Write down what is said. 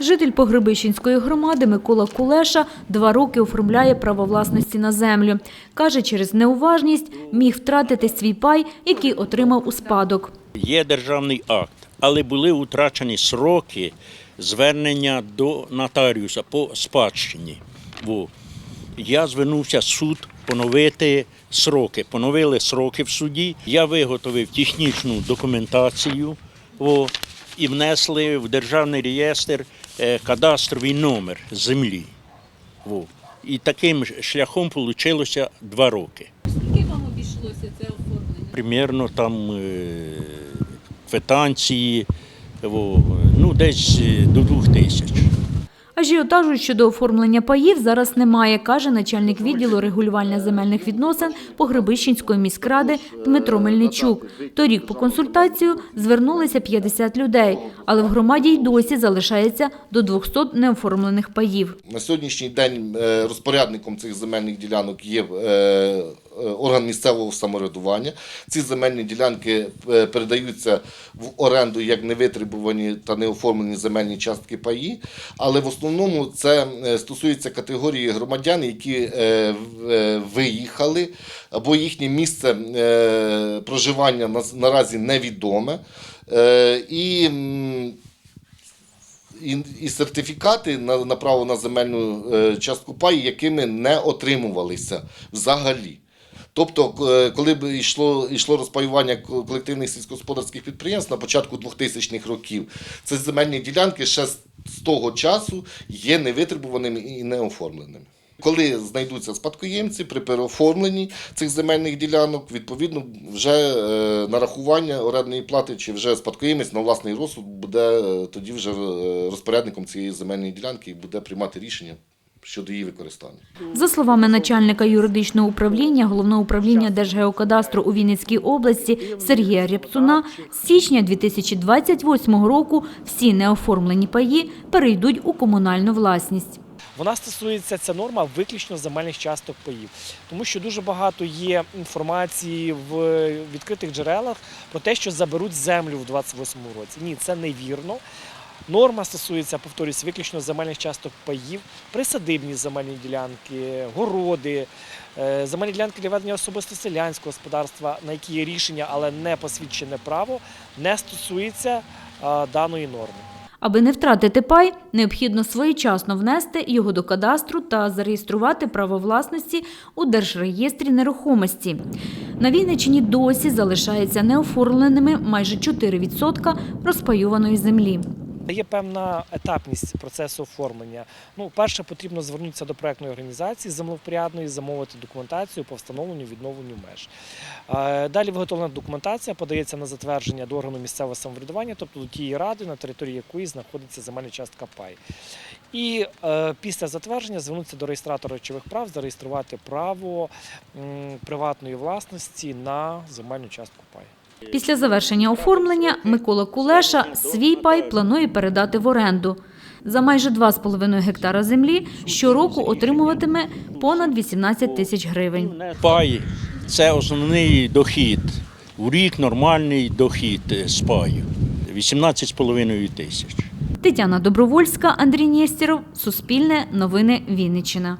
Житель Погребищенської громади Микола Кулеша два роки оформляє право власності на землю. Каже, через неуважність міг втратити свій пай, який отримав у спадок. Є державний акт, але були утрачені сроки звернення до нотаріуса по спадщині. Я звернувся в суд поновити сроки. Поновили сроки в суді. Я виготовив технічну документацію і внесли в державний реєстр е, кадастровий номер землі. Во. І таким шляхом вийшло два роки. Скільки вам обійшлося це оформлення? примерно там е, квитанції, ну десь е, до двох тисяч. Ажіотажу щодо оформлення паїв зараз немає, каже начальник відділу регулювання земельних відносин Погребищенської міськради Дмитро Мельничук. Торік по консультацію звернулися 50 людей, але в громаді й досі залишається до 200 неоформлених паїв. На сьогоднішній день е, розпорядником цих земельних ділянок є е, орган місцевого самоврядування. Ці земельні ділянки е, передаються в оренду як невитребувані та неоформлені земельні частки паї, але в основному це е, стосується категорії громадян, які е, е, виїхали або їхнє місце е, проживання наразі невідоме. Е, І і, сертифікати на, на право на земельну е, частку паю, якими не отримувалися взагалі. Тобто, е, коли б йшло, йшло розпаювання колективних сільськогосподарських підприємств на початку 2000-х років, ці земельні ділянки ще з того часу є невитребуваними і неоформленими. Коли знайдуться спадкоємці при переоформленні цих земельних ділянок, відповідно, вже е, нарахування орендної плати чи вже спадкоємець на власний розсуд буде е, тоді вже розпорядником цієї земельної ділянки і буде приймати рішення щодо її використання. За словами начальника юридичного управління Головного управління Держгеокадастру у Вінницькій області Сергія Рябцуна, з січня 2028 року всі неоформлені паї перейдуть у комунальну власність. Вона стосується ця норма виключно земельних часток паїв, тому що дуже багато є інформації в відкритих джерелах про те, що заберуть землю в 28 році. Ні, це невірно. Норма стосується, повторюсь, виключно земельних часток паїв, присадибні земельні ділянки, городи, е, земельні ділянки для ведення особисто селянського господарства, на які є рішення, але не посвідчене право, не стосується е, даної норми. Аби не втратити пай, необхідно своєчасно внести його до кадастру та зареєструвати право власності у Держреєстрі нерухомості. На Вінниччині досі залишається неоформленими майже 4% розпаюваної землі. Є певна етапність процесу оформлення. Ну, перше, потрібно звернутися до проектної організації землевпорядної, замовити документацію по встановленню відновленню меж. Е, Далі виготовлена документація подається на затвердження до органу місцевого самоврядування, тобто до тієї ради, на території якої знаходиться земельна частка пай. І е, після затвердження звернутися до реєстратора речових прав, зареєструвати право м, приватної власності на земельну частку пай. Після завершення оформлення Микола Кулеша свій пай планує передати в оренду. За майже 2,5 гектара землі щороку отримуватиме понад 18 тисяч гривень. Пай це основний дохід. У рік нормальний дохід з паю. 18,5 тисяч. Тетяна Добровольська, Андрій Нєстєров, Суспільне, Новини Вінниччина.